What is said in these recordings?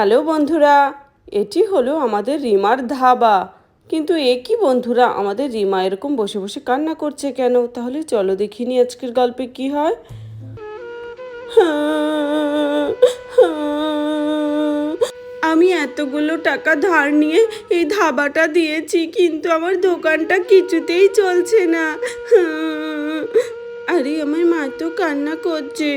Hello বন্ধুরা, এটি হলো আমাদের রিমার ধাবা। কিন্তু এ কি বন্ধুরা, আমাদের রিমা এরকম বসে বসে কান্না করছে কেন? তাহলে চলো দেখিনি আজকের গল্পে কি হয়। আমি এতগুলো টাকা ধার নিয়ে এই ধাবাটা দিয়েছি, কিন্তু আমার দোকানটা কিছুতেই চলছে না। আরে, আমার মা তো কান্না করছে।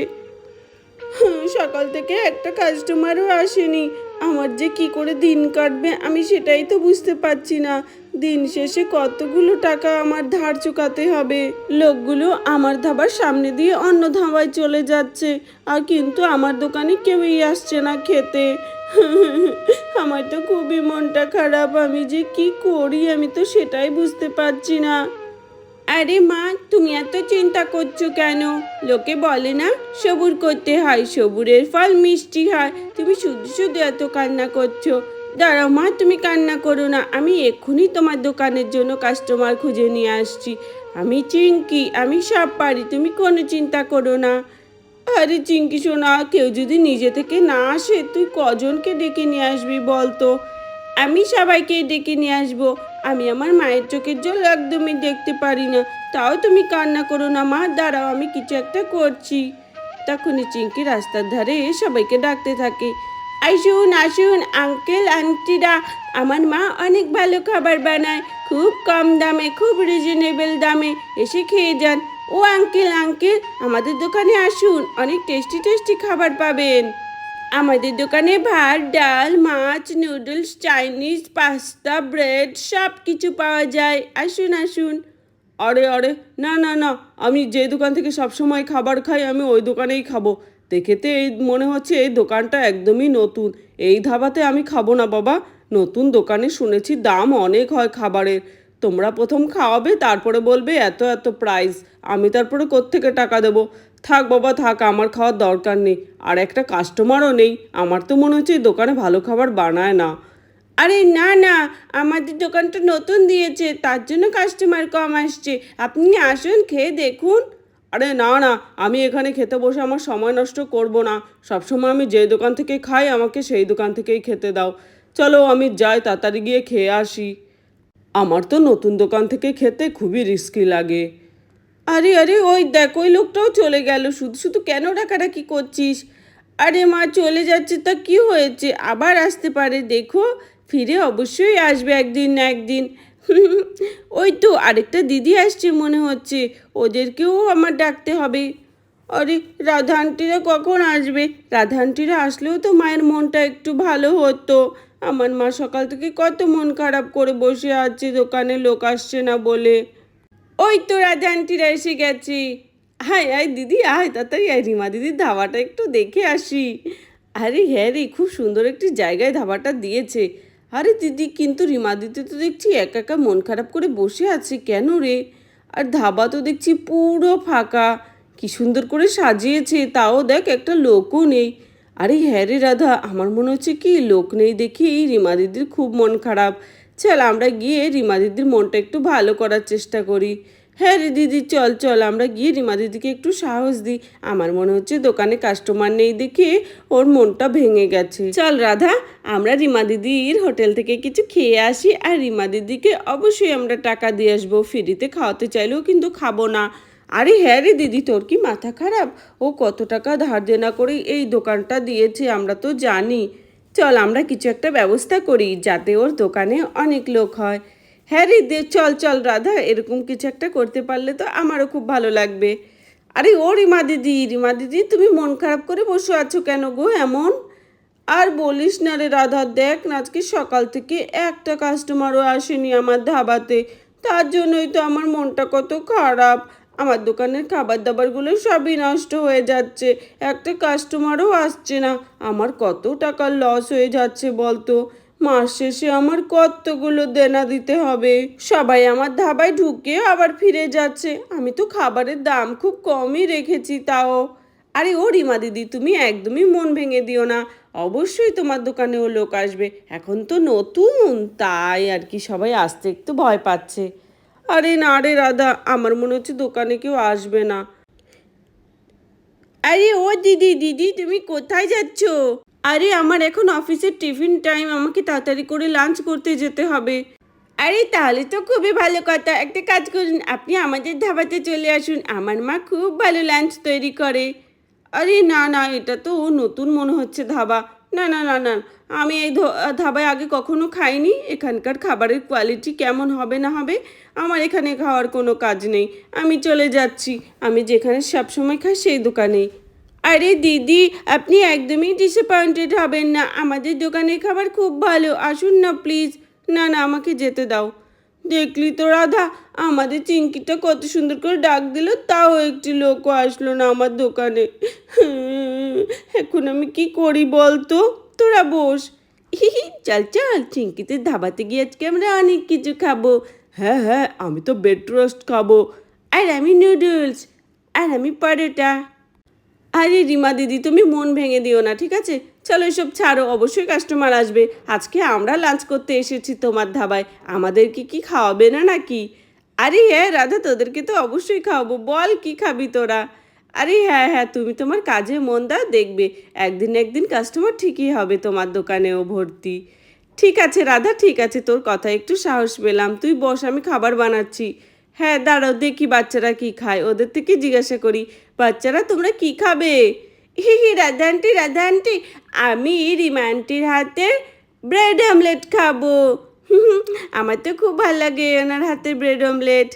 সকাল থেকে একটা কাস্টমারও আসেনি। আমার যে কি করে দিন কাটবে আমি সেটাই তো বুঝতে পারছি না। দিন শেষে কতগুলো টাকা আমার ধার চুকাতে হবে? লোকগুলো আমার ধাবার সামনে দিয়ে অন্য ধাবায় চলে যাচ্ছে। আর কিন্তু আমার দোকানে কেউই আসছে না খেতে। আমার তো খুবই মনটা খারাপ। আমি যে কি করি আমি তো সেটাই বুঝতে পারছি না। আরে মা, তুমি এত চিন্তা করছ কেন? লোকে বলে না, সবুর করতে হয়, সবুরের ফল মিষ্টি হয়। তুমি শুধু শুধু এত কান্না করছ। দাঁড়াও মা, তুমি কান্না করো না। আমি এক্ষুনি তোমার দোকানের জন্য কাস্টমার খুঁজে নিয়ে আসছি। আমি চিঙ্কি আমি সব পারি, তুমি কোনো চিন্তা করো না। আরে চিঙ্কি শোনা কেউ যদি নিজে থেকে না আসে, তুই কজনকে ডেকে নিয়ে আসবি বল তো আমি সবাইকে ডেকে নিয়ে আসব। আমি আমার মায়ের চোখের জল একদমই দেখতে পারি না। তাও তুমি কান্না করো না, মা। দাঁড়াও, আমি কিছু একটা করছি। তখনই চিঙ্কি রাস্তার ধারে সবাইকে ডাকতে থাকে। আসুন আসুন, আঙ্কেল, আন্টিরা। আমার মা অনেক ভালো খাবার বানায়, খুব কম দামে, খুব রিজনেবল দামে। এসে খেয়ে যান। ও আঙ্কেল আঙ্কেল, আমাদের দোকানে আসুন। অনেক টেস্টি টেস্টি খাবার পাবেন। আমাদের দোকানে ভাত, ডাল, মাছ নুডলস চাইনিজ পাস্তা ব্রেড সব কিছু পাওয়া যায়। আসুন আসুন। আরে আরে, না না না, আমি যে দোকান থেকে সবসময় খাবার খাই, আমি ওই দোকানেই খাব। দেখেতে এই মনে হচ্ছে এই দোকানটা একদমই নতুন। এই ধাবাতে আমি খাব না, বাবা। নতুন দোকানে শুনেছি দাম অনেক হয় খাবারের। তোমরা প্রথম খাওয়াবে, তারপরে বলবে এত এত প্রাইস আমি তারপরে কোত্থেকে টাকা দেবো? থাক বাবা, থাক, আমার খাওয়ার দরকার নেই। আর একটা কাস্টমারও নেই। আমার তো মনে হচ্ছে দোকানে ভালো খাবার বানায় না। আরে না না, আমাদের দোকানটা নতুন দিয়েছে, তার জন্য কাস্টমার কম আসছে। আপনি আসুন, খেয়ে দেখুন। আরে না না, আমি এখানে খেতে বসে আমার সময় নষ্ট করব না। সবসময় আমি যে দোকান থেকে খাই, আমাকে সেই দোকান থেকেই খেতে দাও। চলো, আমি যাই, তাড়াতাড়ি গিয়ে খেয়ে আসি। আমার তো নতুন দোকান থেকে খেতে খুবই রিস্কি লাগে। আরে আরে, ওই দেখ, ওই লোকটাও চলে গেল। শুধু শুধু কেন ডাকাডাকি করছিস? আরে মা, চলে যাচ্ছে, তা কি হয়েছে? আবার আসতে পারে, দেখো। ফিরে অবশ্যই আসবে একদিন না একদিন। ওই তো, আরেকটা দিদি আসছে মনে হচ্ছে। ওদেরকেও আমার ডাকতে হবে। আরে রাধা আন্টিরা কখন আসবে? রাধা আন্টিরা আসলেও তো মায়ের মনটা একটু ভালো হতো। আমার মা সকাল থেকে কত মন খারাপ করে বসে আছে, দোকানে লোক আসছে না বলে। ওই তো রাজা আন্টিরা এসে গেছি। হাই আয় দিদি, আয়, তাড়াতাড়ি, আয়, রিমা দিদির ধাবাটা একটু দেখে আসি। আরে হ্যাঁ রে, খুব সুন্দর একটি জায়গায় ধাবাটা দিয়েছে। আরে, দিদি, কিন্তু রিমা দিদি তো দেখছি একা একা মন খারাপ করে বসে আছে কেন রে? আর ধাবা তো দেখছি পুরো ফাঁকা। কি সুন্দর করে সাজিয়েছে, তাও দেখ একটা লোকও নেই। আরে হ্যাঁ রে, রাধা, আমার মনে হচ্ছে কি লোক নেই দেখি রিমা দিদির খুব মন খারাপ। চল আমরা গিয়ে রিমা দিদির মনটা একটু ভালো করার চেষ্টা করি। হ্যাঁ রে দিদি, চল চল, আমরা গিয়ে রিমা দিদিকে একটু সাহস দিই। আমার মনে হচ্ছে দোকানে কাস্টমার নেই দেখে ওর মনটা ভেঙে গেছে। চল রাধা, আমরা রিমা দিদির হোটেল থেকে কিছু খেয়ে আসি আর রিমা দিদিকে অবশ্যই আমরা টাকা দিয়ে আসব। ফ্রিতে খাওয়াতে চাইলেও কিন্তু খাব না। আরে হ্যাঁ রে দিদি, তোর কি মাথা খারাপ? ও কত টাকা ধার দেনা করে এই দোকানটা দিয়েছে, আমরা তো জানি। চল, আমরা কিছু একটা ব্যবস্থা করি যাতে ওর দোকানে অনেক লোক হয়। হ্যাঁ রে দে, চল চল, রাধা, এরকম কিছু একটা করতে পারলে তো আমারও খুব ভালো লাগবে। আরে ও রিমা দিদি রিমা দিদি, তুমি মন খারাপ করে বসে আছো কেন গো এমন? আর বলিস না রে রাধা, দেখ না আজকে সকাল থেকে একটা কাস্টমারও আসেনি আমার ধাবাতে। তার জন্যই তো আমার মনটা কত খারাপ। আমার দোকানের খাবার দাবারগুলো সবই নষ্ট হয়ে যাচ্ছে, একটা কাস্টমারও আসছে না। আমার কত টাকার লস হয়ে যাচ্ছে বলতো? মাস শেষে আমার কতগুলো দেনা দিতে হবে? সবাই আমার ধাবায় ঢুকে আবার ফিরে যাচ্ছে। আমি তো খাবারের দাম খুব কমই রেখেছি তাও। আরে ও রিমা দিদি, তুমি একদমই মন ভেঙে দিও না। অবশ্যই তোমার দোকানেও লোক আসবে। এখন তো নতুন, তাই আর কি সবাই আসতে একটু ভয় পাচ্ছে। আরে না রে রাধা, আমার মনে হচ্ছে দোকানে কেউ আসবে না। আরে ও দিদি দিদি তুমি কোথায় যাচ্ছ? আরে আমার এখন অফিসের টিফিন টাইম, আমাকে তাড়াতাড়ি করে লাঞ্চ করতে যেতে হবে। আরে তাহলে তো খুবই ভালো কথা, একটা কাজ করুন, আপনি আমাদের ধাবাতে চলে আসুন, আমার মা খুব ভালো লাঞ্চ তৈরি করে। আরে না না, এটা তো ও নতুন মনে হচ্ছে ধাবা। না না না না। আমি এই ধাবায় আগে কখনো খাইনি। এখানকার খাবারের কোয়ালিটি কেমন হবে না হবে, আমার এখানে খাওয়ার কোনো কাজ নেই। আমি চলে যাচ্ছি। আমি যেখানে সবসময় খাই সেই দোকানেই। আরে দিদি, আপনি একদমই ডিসঅ্যাপয়েন্টেড হবেন না। আমাদের দোকানের খাবার খুব ভালো। আসুন না প্লিজ না না, আমাকে যেতে দাও। দেখলি তো রাধা, আমাদের চিংকিটা কত সুন্দর করে ডাক দিল, তাও একটি লোকও আসলো না আমার দোকানে। এখন আমি কি করি বলতো? তোরা বস। হিহি চল চল, চিংকিতে ধাবাতে গিয়ে আজকে আমরা অনেক কিছু খাব। হ্যাঁ হ্যাঁ আমি তো বেড রোস্ট খাব। আর আমি নুডলস। আর আমি পরোটা। আরে রিমা দিদি, তুমি মন ভেঙে দিও না, ঠিক আছে? চলো এসব ছাড়ো, অবশ্যই কাস্টমার আসবে। আজকে আমরা লাঞ্চ করতে এসেছি তোমার ধাবায়। আমাদের কি কি খাওয়াবে না নাকি? আরে হ্যাঁ রাধা, তোদেরকে তো অবশ্যই খাওয়াবো। বল, কি খাবি তোরা? আরে হ্যাঁ হ্যাঁ তুমি তোমার কাজে মন দাও, দেখবে। একদিন একদিন কাস্টমার ঠিকই হবে তোমার দোকানেও ভর্তি। ঠিক আছে, রাধা, ঠিক আছে, তোর কথা একটু সাহস পেলাম। তুই বস, আমি খাবার বানাচ্ছি। হ্যাঁ দাঁড়াও, দেখি বাচ্চারা কি খায়। ওদের থেকে জিজ্ঞাসা করি, বাচ্চারা তোমরা কি খাবে? হি হি রাধা আন্টি আমি রিমা আন্টির হাতে ব্রেড অমলেট খাব। আমার তো খুব ভালো লাগে ওনার হাতে ব্রেড অমলেট।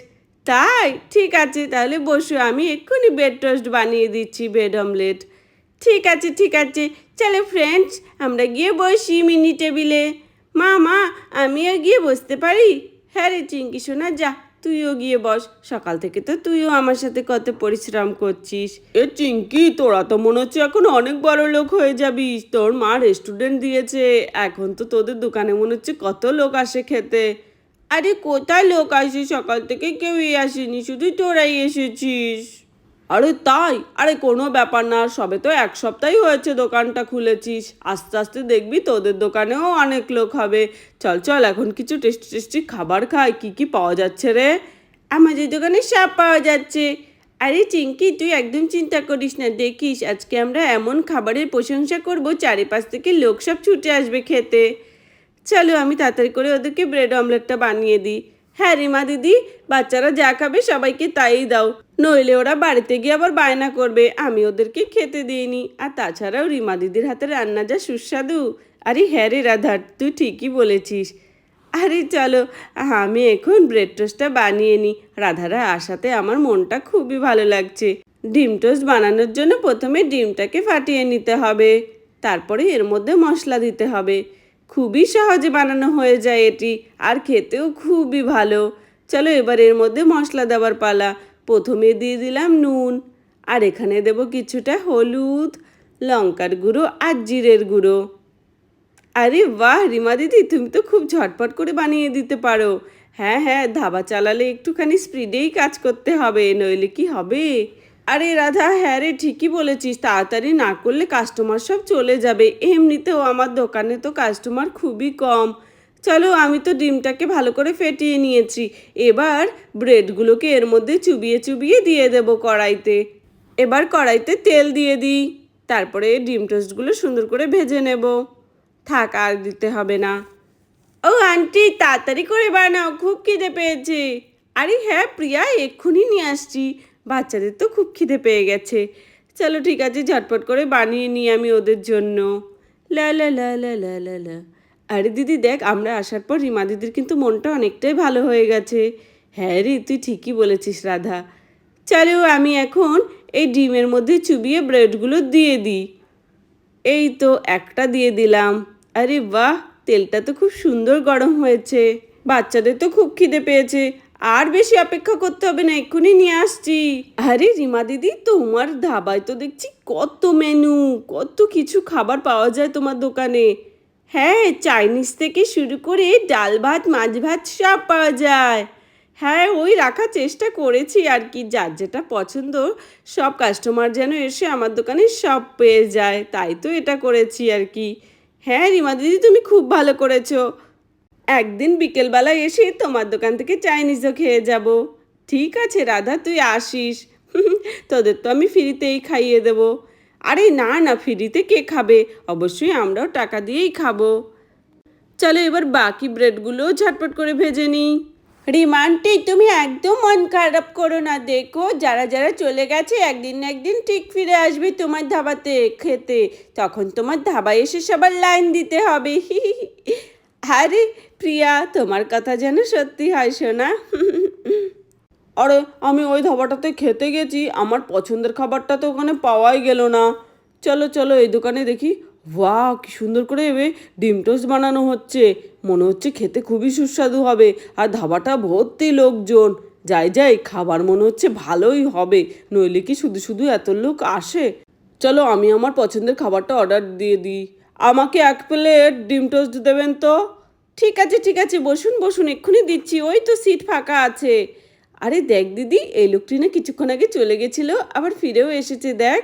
তাই? ঠিক আছে, তাহলে বসো, আমি এক্ষুনি ব্রেড টোস্ট বানিয়ে দিচ্ছি, ব্রেড অমলেট। ঠিক আছে ঠিক আছে, চলো ফ্রেন্ডস, আমরা গিয়ে বসি মিনি টেবিলে। মা মা, আমিও গিয়ে বসতে পারি? হ্যাঁ রে চিঙ্কি শোনা যা। তুইও গিয়ে বস, সকাল থেকে তো তুইও আমার সাথে কত পরিশ্রম করছিস। এ চিঙ্কি তোরা তো মনে হচ্ছে এখন অনেক বড় লোক হয়ে যাবি তোর মা রেস্টুরেন্ট দিয়েছে, এখন তো তোদের দোকানে মনে হচ্ছে কত লোক আসে খেতে। আরে কোথায় লোক আসে? সকাল থেকে কেউই আসেনি, শুধু তোরাই এসেছিস। আরে তাই? আরে কোনো ব্যাপার না, সবে তো এক সপ্তাহই হয়েছে দোকানটা খুলেছিস। আস্তে আস্তে দেখবি তোদের দোকানেও অনেক লোক হবে। চল চল, এখন কিছু টেস্টি টেস্টি খাবার খাই, কি কি পাওয়া যাচ্ছে রে? আমাদের দোকানে সব পাওয়া যাচ্ছে। আরে চিঙ্কি, তুই একদম চিন্তা করিস না, দেখিস আজকে আমরা এমন খাবারের প্রশংসা করব, চারিপাশ থেকে লোক সব ছুটে আসবে খেতে। চলো, আমি তাড়াতাড়ি করে ওদেরকে ব্রেড অমলেটটা বানিয়ে দিই। হ্যাঁ রিমা দিদি, বাচ্চারা যা খাবে সবাইকে তাই দাও। নইলে ওরা বাড়িতে গিয়ে আবার বায়না করবে। আমি ওদেরকে খেতে দিইনি। আর তাছাড়াও রিমা দিদির হাতে রান্না যা সুস্বাদু। আরে হ্যাঁ রে রাধার তুই ঠিকই বলেছিস। আরে চলো, আমি এখন ব্রেড টোস্টটা বানিয়ে নিই। রাধারা আসাতে আমার মনটা খুবই ভালো লাগছে। ডিম টোস্ট বানানোর জন্য প্রথমে ডিমটাকে ফাটিয়ে নিতে হবে। তারপরে এর মধ্যে মশলা দিতে হবে। খুবই সহজে বানানো হয়ে যায় এটি, আর খেতেও খুবই ভালো। চলো এবার এর মধ্যে মশলা দেওয়ার পালা। প্রথমে দিয়ে দিলাম নুন, আর এখানে দেব কিছুটা হলুদ, লঙ্কার গুঁড়ো আর জিরের গুঁড়ো। আরে বাহ, রিমা দিদি, তুমি তো খুব ঝটপট করে বানিয়ে দিতে পারো। হ্যাঁ হ্যাঁ ধাবা চালালে একটুখানি স্পিডেই কাজ করতে হবে, নইলে কি হবে? আরে রাধা হ্যাঁ রে, ঠিকই বলেছিস। তাড়াতাড়ি না করলে কাস্টমার সব চলে যাবে। এমনিতেও আমার দোকানে তো কাস্টমার খুবই কম। চলো, আমি তো ডিমটাকে ভালো করে ফেটিয়ে নিয়েছি। এবার ব্রেডগুলোকে এর মধ্যে চুবিয়ে চুবিয়ে দিয়ে দেবো কড়াইতে। এবার কড়াইতে তেল দিয়ে দিই। তারপরে ডিম টোস্টগুলো সুন্দর করে ভেজে নেব। থাক, আর দিতে হবে না। ও আন্টি, তাড়াতাড়ি করে বানাও, খুব খিদে পেয়েছে। আরে হ্যাঁ প্রিয়া, এক্ষুনি নিয়ে আসছি। বাচ্চাদের তো খুব খিদে পেয়ে গেছে। চলো ঠিক আছে, ঝটপট করে বানিয়ে নিই আমি ওদের জন্য। লা লা লা লা লা লা আরে দিদি দেখ, আমরা আসার পর রিমা দিদির কিন্তু মনটা অনেকটাই ভালো হয়ে গেছে। হ্যাঁ রে, তুই ঠিকই বলেছিস রাধা। চলো আমি এখন এই ডিমের মধ্যে চুবিয়ে ব্রেডগুলো দিয়ে দিই। এই তো একটা দিয়ে দিলাম। আরে বাহ, তেলটা তো খুব সুন্দর গরম হয়েছে। বাচ্চাদের তো খুব খিদে পেয়েছে। আর বেশি অপেক্ষা করতে হবে না, এক্ষুনি নিয়ে আসছি। আরে রিমা দিদি, তোমার ধাবায় তো দেখছি কত মেনু কত কিছু খাবার পাওয়া যায় তোমার দোকানে। হ্যাঁ চাইনিজ থেকে শুরু করে ডাল ভাত, মাছ ভাত সব পাওয়া যায়। হ্যাঁ ওই রাখার চেষ্টা করেছি আর কি, যার যেটা পছন্দ, সব কাস্টমার যেন এসে আমার দোকানে সব পেয়ে যায়, তাই তো এটা করেছি আর কি। হ্যাঁ রিমা দিদি, তুমি খুব ভালো করেছ। একদিন বিকেলবেলা এসে তোমার দোকান থেকে চাইনিজও খেয়ে যাব। ঠিক আছে, রাধা, তুই আসিস। তোদের তো আমি ফ্রিতেই খাইয়ে দেবো। আরে না না, ফ্রিতে কে খাবে? অবশ্যই আমরাও টাকা দিয়েই খাব। চলো এবার বাকি ব্রেডগুলোও ঝটপট করে ভেজে নিই। রিমান্টি তুমি একদম মন খারাপ করো না, দেখো, যারা যারা চলে গেছে, একদিন না একদিন ঠিক ফিরে আসবে তোমার ধাবাতে খেতে। তখন তোমার ধাবায় এসে সবার লাইন দিতে হবে। আরে প্রিয়া, তোমার কথা যেন সত্যি হয় শোনা আরে, আমি ওই ধাবাটাতে খেতে গেছি, আমার পছন্দের খাবারটা তো ওখানে পাওয়াই গেল না। চলো চলো, এই দোকানে দেখি। বাহ কি সুন্দর করে এবে ডিম টোস্ট বানানো হচ্ছে। মনে হচ্ছে খেতে খুবই সুস্বাদু হবে। আর ধাবাটা ভর্তি লোকজন। যাই যাই, খাবার মনে হচ্ছে ভালোই হবে। নইলে কি শুধু শুধু এত লোক আসে? চলো, আমি আমার পছন্দের খাবারটা অর্ডার দিয়ে দিই। আমাকে এক প্লেট ডিম টোস্ট দেবেন তো? ঠিক আছে ঠিক আছে, বসুন বসুন, এক্ষুনি দিচ্ছি, ওই তো সিট ফাঁকা আছে। আরে দেখ দিদি, এই লোকটি না কিছুক্ষণ আগে চলে গেছিল, আবার ফিরেও এসেছে, দেখ।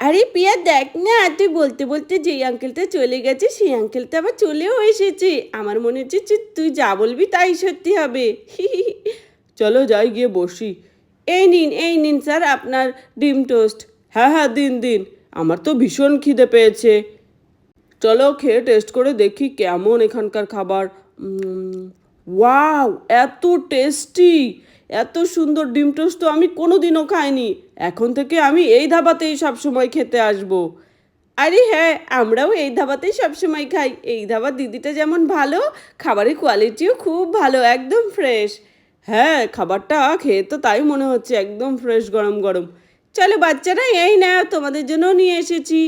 আরে পিয়া, দেখ না, তুই বলতে বলতে যেই আঙ্কেলটা চলে গেছে, সেই আঙ্কেলটা আবার চলেও এসেছে। আমার মনে হচ্ছে তুই যা বলবি তাই সত্যি হবে। চলো যাই গিয়ে বসি। এই নিন এই নিন, স্যার, আপনার ডিম টোস্ট। হ্যাঁ হ্যাঁ দিন দিন। আমার তো ভীষণ খিদে পেয়েছে। চলো খেয়ে টেস্ট করে দেখি কেমন এখানকার খাবার। ওয়াও এত টেস্টি এত সুন্দর ডিম টোস্ট তো আমি কোনো দিনও খাইনি। এখন থেকে আমি এই ধাবাতেই সবসময় খেতে আসব। আরে হ্যাঁ আমরাও এই ধাবাতেই সবসময় খাই। এই ধাবার দিদিটা যেমন ভালো, খাবারের কোয়ালিটিও খুব ভালো, একদম ফ্রেশ হ্যাঁ খাবারটা খেয়ে তো তাই মনে হচ্ছে, একদম ফ্রেশ গরম গরম। চলো বাচ্চারা, এই নাও, তোমাদের জন্য নিয়ে এসেছি।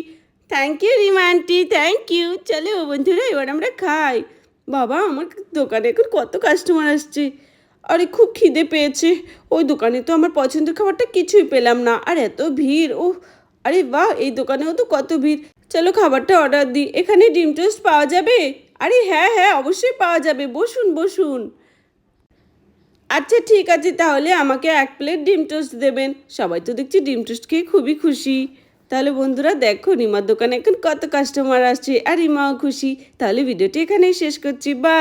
থ্যাংক ইউ রিমান্টি থ্যাংক ইউ চলো বন্ধুরা, এবার আমরা খাই। বাবা, আমার দোকানে এখন কত কাস্টমার আসছে। আরে, খুব খিদে পেয়েছে। ওই দোকানে তো আমার পছন্দের খাবারটা কিছুই পেলাম না। আর এত ভিড় ও আরে বাহ, এই দোকানেও তো কত ভিড়। চলো খাবারটা অর্ডার দিই। এখানে ডিম টোস্ট পাওয়া যাবে? আরে হ্যাঁ হ্যাঁ অবশ্যই পাওয়া যাবে। বসুন বসুন। আচ্ছা ঠিক আছে, তাহলে আমাকে এক প্লেট ডিম টোস্ট দেবেন। সবাই তো দেখছি ডিম টোস্ট খেয়ে খুবই খুশি। তাহলে বন্ধুরা দেখো, রিমার দোকানে এখন কত কাস্টমার আসছে। আর রিমাও খুশি। তাহলে ভিডিওটি এখানেই শেষ করছি। বা